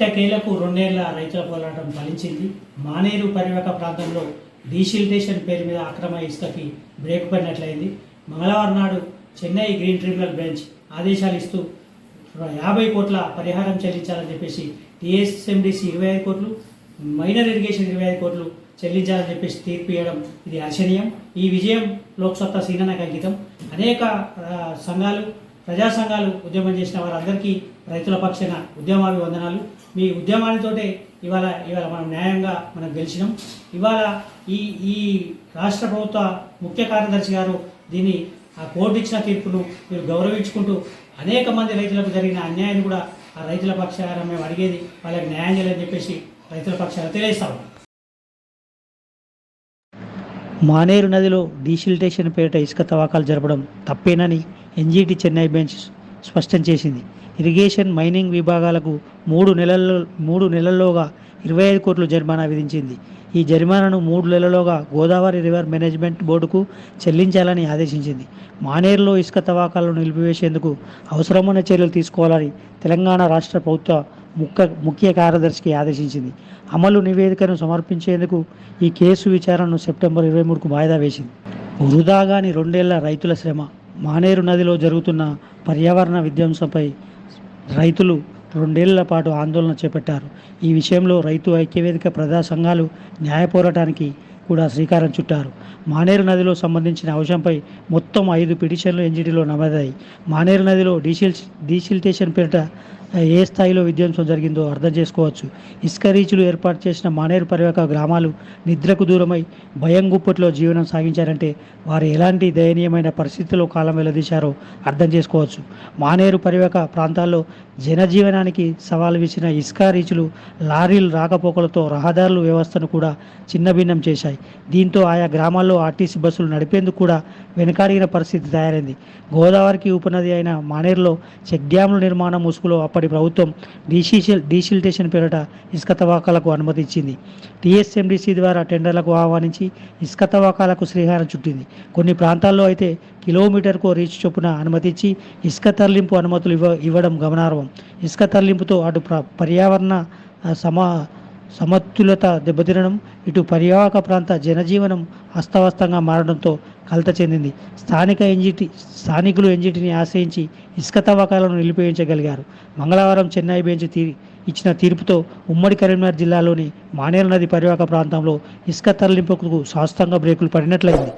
ఎట్టకేలకు రెండేళ్ళ రైతుల పోరాటం ఫలించింది. మానేరు పరివాహక ప్రాంతంలో డీసిల్టేషన్ పేరు మీద అక్రమ ఇసుకకి బ్రేక్ పడినట్లయింది. మంగళవారం నాడు చెన్నై గ్రీన్ ట్రిబ్యునల్ బెంచ్ ఆదేశాలు ఇస్తూ యాభై కోట్ల పరిహారం చెల్లించాలని చెప్పేసి టీఎస్ఎండిసి ఇరవై ఐదు కోట్లు మైనర్ ఇరిగేషన్ ఇరవై ఐదు కోట్లు చెల్లించాలని చెప్పేసి తీర్పు ఇవ్వడం ఇది హర్షణీయం ఈ విజయం లోక్సత్తా సీననకు అంకితం అనేక సంఘాలు ప్రజా సంఘాలు ఉద్యమం చేసిన వారందరికీ రైతుల పక్షాన ఉద్యమాభివందనాలు. మీ ఉద్యమాలతోటే ఇవాళ ఇవాళ మనం న్యాయంగా మనం గెలిచినాం. ఇవాళ ఈ ఈ రాష్ట్ర ప్రభుత్వ ముఖ్య కార్యదర్శి గారు దీన్ని ఆ కోర్టు ఇచ్చిన తీర్పును మీరు గౌరవించుకుంటూ అనేక మంది రైతులకు జరిగిన అన్యాయాన్ని కూడా ఆ రైతుల పక్షాన మేము అడిగేది వాళ్ళకి న్యాయం చేయాలని చెప్పేసి రైతుల పక్షాన తెలియస్తాం మానేరు నదిలో డీసిల్టేషన్ పేరిట ఇసుక తవ్వకాలు జరపడం తప్పేనని ఎన్జీటీ చెన్నై బెంచ్ స్పష్టం చేసింది. ఇరిగేషన్ మైనింగ్ విభాగాలకు మూడు నెలల్లో మూడు నెలల్లోగా ఇరవై ఐదు కోట్లు జరిమానా విధించింది. ఈ జరిమానాను మూడు నెలలోగా గోదావరి రివర్ మేనేజ్మెంట్ బోర్డుకు చెల్లించాలని ఆదేశించింది. మానేరులో ఇసుక తవ్వకాలను నిలిపివేసేందుకు అవసరమైన చర్యలు తీసుకోవాలని తెలంగాణ రాష్ట్ర ప్రభుత్వ ముఖ్య ముఖ్య కార్యదర్శికి ఆదేశించింది. అమలు నివేదికను సమర్పించేందుకు ఈ కేసు విచారణను సెప్టెంబర్ ఇరవై మూడుకు వాయిదా వేసింది. వృధాగాని రెండేళ్ళ రైతుల శ్రమ మానేరు నదిలో జరుగుతున్న పర్యావరణ విధ్వంసంపై రైతులు రెండేళ్ళ పాటు ఆందోళన చేపట్టారు. ఈ విషయంలో రైతు ఐక్యవేదిక ప్రజా సంఘాలు న్యాయ పోరాటానికి కూడా శ్రీకారం చుట్టారు. మానేరు నదిలో సంబంధించిన అంశంపై మొత్తం ఐదు పిటిషన్లు ఎన్జిటిలో నమోదాయి మానేరు నదిలో డీసిల్ డీసిల్టేషన్ పేరిట ఏ స్థాయిలో విధ్వంసం జరిగిందో అర్థం చేసుకోవచ్చు. ఇసుక రీచులు ఏర్పాటు చేసిన మానేరు పరివాహక గ్రామాలు నిద్రకు దూరమై భయం గుప్పట్లో జీవనం సాగించారంటే వారు ఎలాంటి దయనీయమైన పరిస్థితుల్లో కాలం వెల్లదీశారో అర్థం చేసుకోవచ్చు. మానేరు పరివాహక ప్రాంతాల్లో జనజీవనానికి సవాల్ విసిన ఇసుక రీచులు లారీలు రాకపోకలతో రహదారుల వ్యవస్థను కూడా చిన్నభిన్నం చేశాయి. దీంతో ఆయా గ్రామాల్లో ఆర్టీసీ బస్సులు నడిపేందుకు కూడా వెనకాడిగిన పరిస్థితి తయారైంది. గోదావరికి ఉపనది అయిన మానేరులో చెక్ డ్యాముల నిర్మాణం ముసుగులో అప్పటి ప్రభుత్వం డీసీషిల్ డీసిల్టేషన్ పేరిట ఇసుక తవ్వకాలకు అనుమతి ఇచ్చింది టీఎస్ఎండిసి ద్వారా టెండర్లకు ఆహ్వానించి ఇసుక తవ్వకాలకు శ్రీహారం చుట్టింది. కొన్ని ప్రాంతాల్లో అయితే కిలోమీటర్కు రీచ్ చొప్పున అనుమతించి ఇసుక తరలింపు అనుమతులు ఇవ్వ ఇవ్వడం గమనార్హం. ఇసుక తరలింపుతో అటు ప్ర- పర్యావరణ సమా సమతుల్యత దెబ్బతినడం ఇటు పర్యావరక ప్రాంత జనజీవనం అస్తవ్యస్తంగా మారడంతో కలత చెందింది. స్థానిక ఎన్జిటి స్థానికులు ఎన్జిటిని ఆశ్రయించి ఇసుక తవ్వకాలను నిలిపేయించగలిగారు మంగళవారం చెన్నై బెంచ్ తీరి ఇచ్చిన తీర్పుతో ఉమ్మడి కరీంనగర్ జిల్లాలోని మానేరు నది పరివాహక ప్రాంతంలో ఇసుక తరలింపుకు శాస్త్రంగా బ్రేకులు పడినట్లయింది.